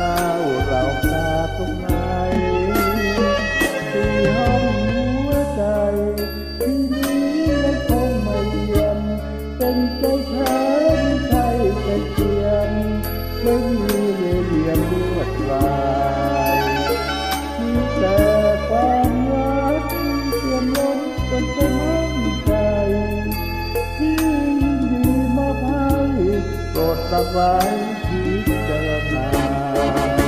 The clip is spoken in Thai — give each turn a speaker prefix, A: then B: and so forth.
A: ก้าวเราตาตรงไหนที่ห้องหัวใจที่นี้ยังคงไม่เยียนเป็นใจแท้ไม่ใช่ใจเทียมไม่มีเลียมลวดลายมีแต่ความรักเตียมล้นจนเป็นห้องใจที่ยินดีมาพายโปรดตักไว้ Bye. เ